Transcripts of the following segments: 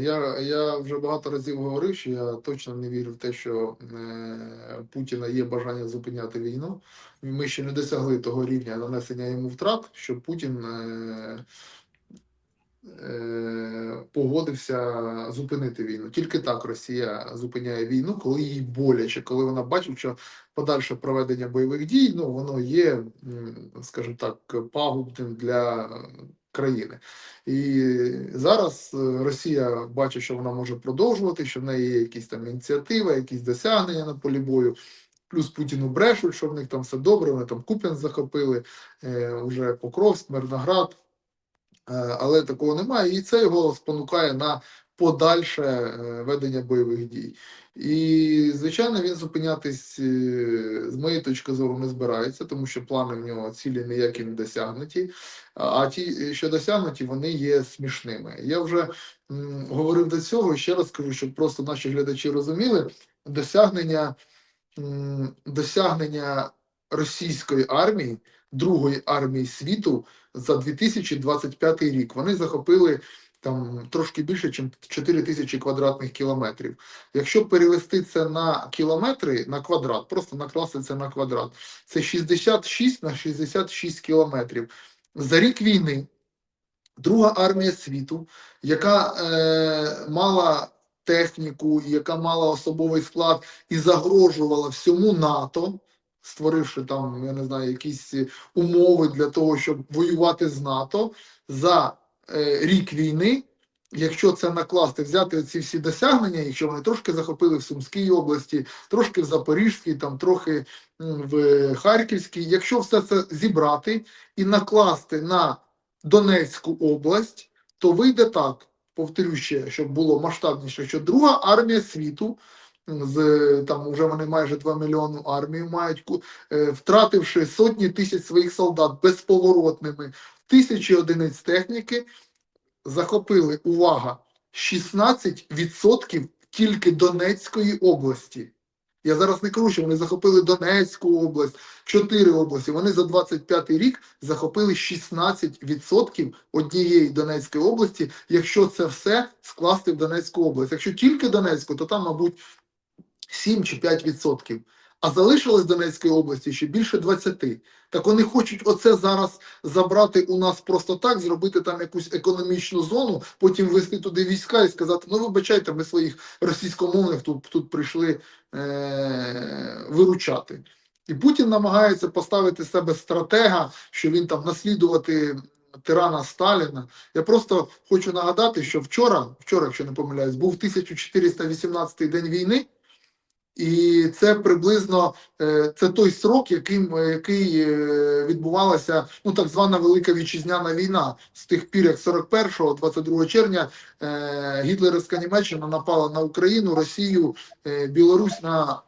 Я, я вже багато разів говорив, що я точно не вірю в те, що е, Путіна є бажання зупиняти війну. Ми ще не досягли того рівня нанесення йому втрат, що Путін е, е, погодився зупинити війну. Тільки так Росія зупиняє війну, коли їй боляче, коли вона бачить, що подальше проведення бойових дій, ну воно є, скажімо так, пагубним для країни. І зараз е, Росія бачить, що вона може продовжувати, що в неї є якісь там ініціативи, якісь досягнення на полі бою. Плюс Путіну брешуть, що в них там все добре, вони там Куп'ян захопили, вже Покровськ, Мирноград. Е, але такого немає, і це його спонукає на подальше е, ведення бойових дій. І, звичайно, він зупинятись, е, з моєї точки зору, не збирається, тому що плани в нього цілі ніякі не досягнуті. А ті, що досягнуті, вони є смішними. Я вже м, говорив до цього, ще раз кажу, щоб просто наші глядачі розуміли, досягнення, м, досягнення російської армії, другої армії світу за 2025 рік. Вони захопили там трошки більше, ніж 4 тисячі квадратних кілометрів. Якщо перевести це на кілометри на квадрат, просто накласти це на квадрат, це 66 на 66 кілометрів. За рік війни друга армія світу, яка е, мала техніку, яка мала особовий склад і загрожувала всьому НАТО, створивши там, я не знаю, якісь умови для того, щоб воювати з НАТО за рік війни. Якщо це накласти, взяти ці всі досягнення, якщо вони трошки захопили в Сумській області, трошки в Запорізькій, там трохи в Харківській, якщо все це зібрати і накласти на Донецьку область, то вийде так. Повторю ще, щоб було масштабніше, що друга армія світу з там уже вони майже 2 мільйони армію мають, е, втративши сотні тисяч своїх солдат безповоротними, тисячі одиниць техніки, захопили увага 16% тільки Донецької області. Я зараз не що вони захопили Донецьку область, чотири області. Вони за 25 рік захопили 16% однієї Донецької області, якщо це все скласти в Донецьку область. Якщо тільки Донецьку, то там, мабуть, 7 чи 5 відсотків. А залишилось Донецької області ще більше 20. Так вони хочуть оце зараз забрати у нас просто так, зробити там якусь економічну зону, потім вести туди війська і сказати: ну вибачайте, ми своїх російськомовних тут, тут прийшли е- виручати. І Путін намагається поставити себе стратега, що він там наслідувати тирана Сталіна. Я просто хочу нагадати, що вчора, вчора, якщо не помиляюсь, був 1418 день війни. І це приблизно е, це той срок, яким е, який е, відбувалася ну так звана Велика Вітчизняна війна з тих пір, як 41-го, 22 червня гітлерівська Німеччина напала на Україну, Росію, Білорусь на,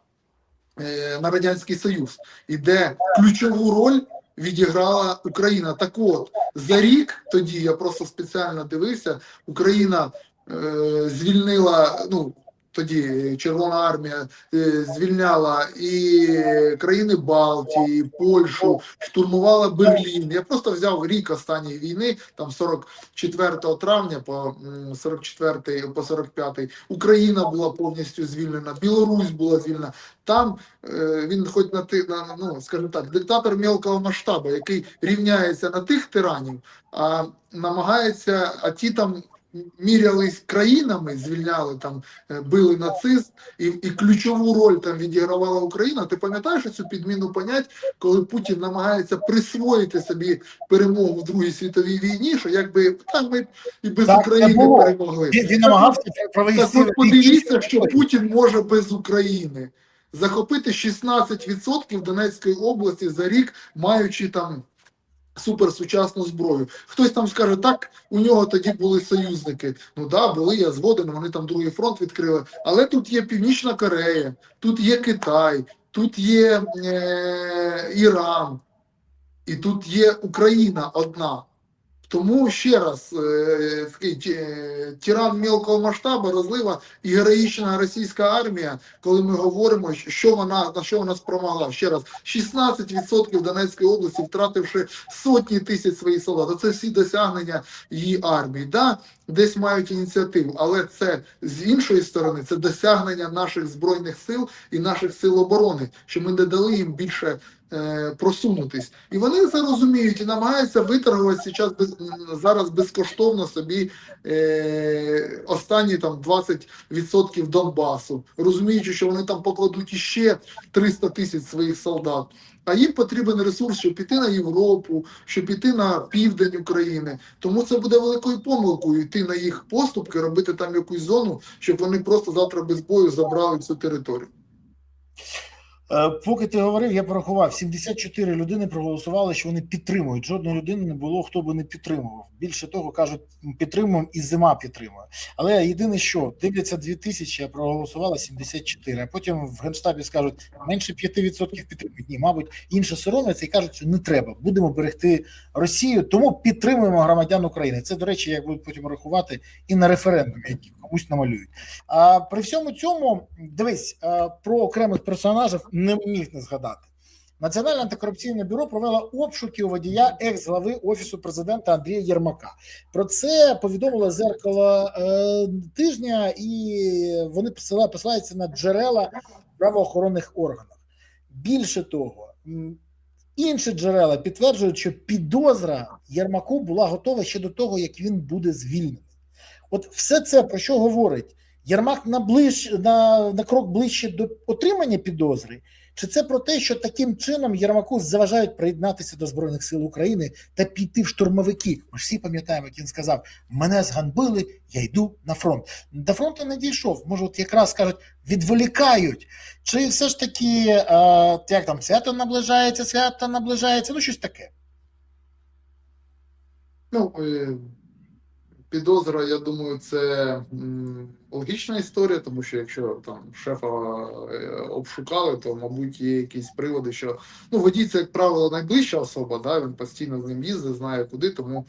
на Радянський Союз, і де ключову роль відіграла Україна. Так от за рік тоді я просто спеціально дивився, Україна звільнила ну. Тоді Червона армія е, звільняла і країни Балтії, і Польщу, штурмувала Берлін. Я просто взяв рік останньої війни, там 44 травня по м, 44 по 45 Україна була повністю звільнена, Білорусь була звільнена. Там е, він хоч на ти на ну скажімо так, диктатор мелкого масштабу, який рівняється на тих тиранів, а намагається, а ті там мірялись країнами, звільняли там, е, били нацист, і, і ключову роль там відігравала Україна. Ти пам'ятаєш цю підміну понять, коли Путін намагається присвоїти собі перемогу в Другій світовій війні, що якби так ми і без Так, України перемогли. Він, він намагався Так провести от подивіться, що Путін може без України захопити 16% Донецької області за рік, маючи там суперсучасну зброю. Хтось там скаже, так, у нього тоді були союзники. Ну да, були, я згоден, вони там другий фронт відкрили. Але тут є Північна Корея, тут є Китай, тут є е, Іран, і тут є Україна одна. Тому ще раз е, тиран мілкого масштабу, розлива і героїчна російська армія, коли ми говоримо, що вона на що вона спромогла. Ще раз 16% Донецької області, втративши сотні тисяч своїх солдат. Це всі досягнення її армії. Да, десь мають ініціативу, але це з іншої сторони це досягнення наших збройних сил і наших сил оборони, що ми не дали їм більше просунутись. І вони це розуміють і намагаються виторгувати зараз зараз безкоштовно собі е, останні там 20% Донбасу, розуміючи, що вони там покладуть іще 300 тисяч своїх солдат. А їм потрібен ресурс, щоб піти на Європу, щоб піти на південь України. Тому це буде великою помилкою йти на їх поступки, робити там якусь зону, щоб вони просто завтра без бою забрали цю територію. Е, Поки ти говорив, я порахував 74 людини проголосували, що вони підтримують. Жодної людини не було, хто би не підтримував. Більше того, кажуть, підтримуємо і зима підтримує. Але єдине, що дивляться 2000, а проголосувало 74, А потім в генштабі скажуть менше 5% підтримують. Ні, мабуть, інше соромляться і кажуть, що не треба. Будемо берегти Росію, тому підтримуємо громадян України. Це, до речі, як будуть потім рахувати і на референдумі, які комусь намалюють. А при всьому цьому дивись про окремих персонажів не міг не згадати. Національне антикорупційне бюро провело обшуки у водія екс-глави офісу президента Андрія Єрмака. Про це повідомило зеркало е, тижня, і вони посила- посилаються на джерела правоохоронних органах. Більше того, інші джерела підтверджують, що підозра Єрмаку була готова ще до того, як він буде звільнений. От все це про що говорить? Єрмак на ближ на, на крок ближче до отримання підозри, чи це про те, що таким чином Єрмаку заважають приєднатися до збройних сил України та піти в штурмовики? Ми ж всі пам'ятаємо, як він сказав: мене зганбили, я йду на фронт. До фронту не дійшов. Може, от якраз кажуть, відволікають. Чи все ж таки, е, як там свято наближається, свято наближається? Ну щось таке. Ну, е, підозра, я думаю, це логічна історія, тому що якщо там шефа е, обшукали, то, мабуть, є якісь приводи, що ну, водій це, як правило, найближча особа, да, він постійно з ним їздить, знає куди, тому,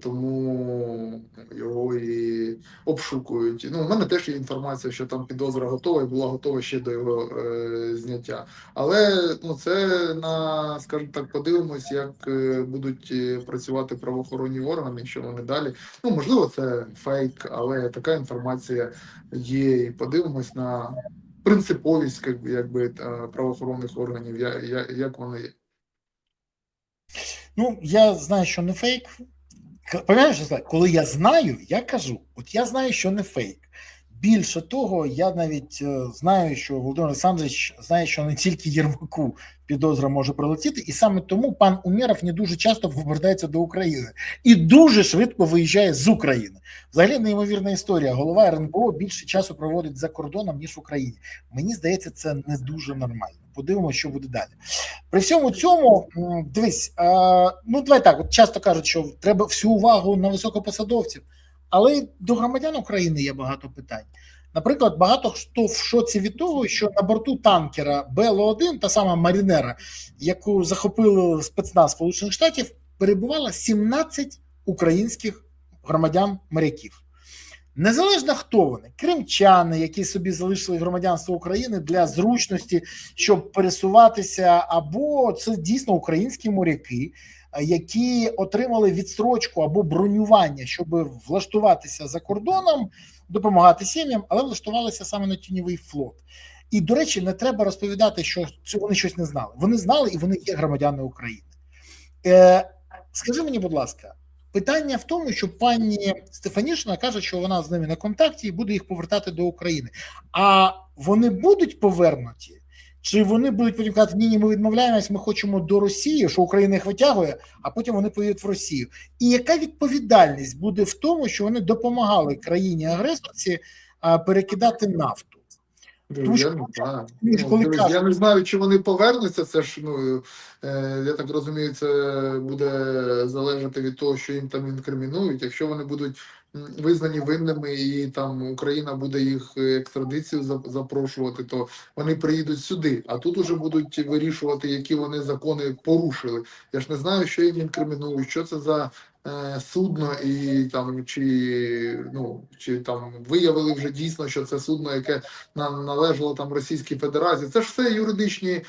тому його і обшукують. Ну, у мене теж є інформація, що там підозра готова і була готова ще до його е, зняття. Але ну це на скажімо так, подивимось, як е, будуть е, працювати правоохоронні органи, що вони далі. Ну можливо, це фейк, але така інформація є. І подивимось на принциповість, якби, якби е, правоохоронних органів, я- я- як вони. Ну, я знаю, що не фейк. Пам'ятаєш, коли я знаю, я кажу: от я знаю, що не фейк. Більше того, я навіть е, знаю, що Володимир Олександрович знає, що не тільки Єрмаку підозра може прилетіти, і саме тому пан Умєров не дуже часто повертається до України і дуже швидко виїжджає з України. Взагалі неймовірна історія. Голова РНБО більше часу проводить за кордоном ніж в Україні. Мені здається, це не дуже нормально. Подивимося, що буде далі. При всьому цьому, дивись, е, ну давай так, от часто кажуть, що треба всю увагу на високопосадовців, але до громадян України є багато питань. Наприклад, багато хто в шоці від того, що на борту танкера Бело-1, та сама Марінера, яку захопили спецназ Сполучених Штатів, перебувало 17 українських громадян моряків. Незалежно хто вони, кримчани, які собі залишили громадянство України для зручності, щоб пересуватися, або це дійсно українські моряки, які отримали відстрочку або бронювання, щоб влаштуватися за кордоном, допомагати сім'ям, але влаштувалися саме на тіньовий флот. І, до речі, не треба розповідати, що вони щось не знали. Вони знали і вони є громадяни України. Е, скажи мені, будь ласка, питання в тому, що пані Стефанішина каже, що вона з ними на контакті і буде їх повертати до України. А вони будуть повернуті? Чи вони будуть потім казати, ні, ні, ми відмовляємось, ми хочемо до Росії, що Україна їх витягує, а потім вони поїдуть в Росію. І яка відповідальність буде в тому, що вони допомагали країні агресорці перекидати нафту? Тому що- я не знаю. Ну, коли кажуть- я не знаю, чи вони повернуться. Це ж ну е, я так розумію, це буде залежати від того, що їм там інкримінують. Якщо вони будуть визнані винними, і там Україна буде їх екстрадицію за- запрошувати, то вони приїдуть сюди. А тут уже будуть вирішувати, які вони закони порушили. Я ж не знаю, що їм інкримінують, що це за. Е, Судно і там чи ну чи там виявили вже дійсно, що це судно, яке на- належало там Російській Федерації. Це ж все юридичні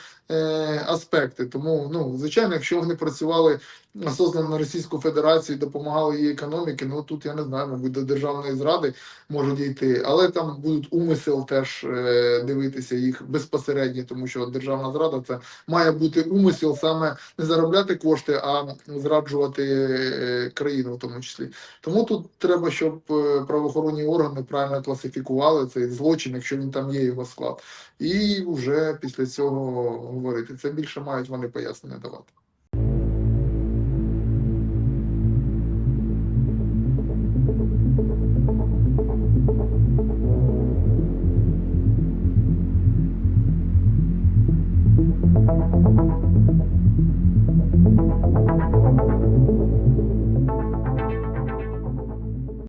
аспекти. Тому, ну звичайно, якщо вони працювали осознанно на Російську Федерацію, допомагали її економіці, ну тут я не знаю, мабуть, до державної зради може дійти, але там будуть умисел теж е, дивитися їх безпосередньо, тому що державна зрада це має бути умисел саме не заробляти кошти, а зраджувати е, країну в тому числі. Тому тут треба, щоб е, правоохоронні органи правильно класифікували цей злочин, якщо він там є його склад, і вже після цього говорити. Це більше мають вони пояснення давати.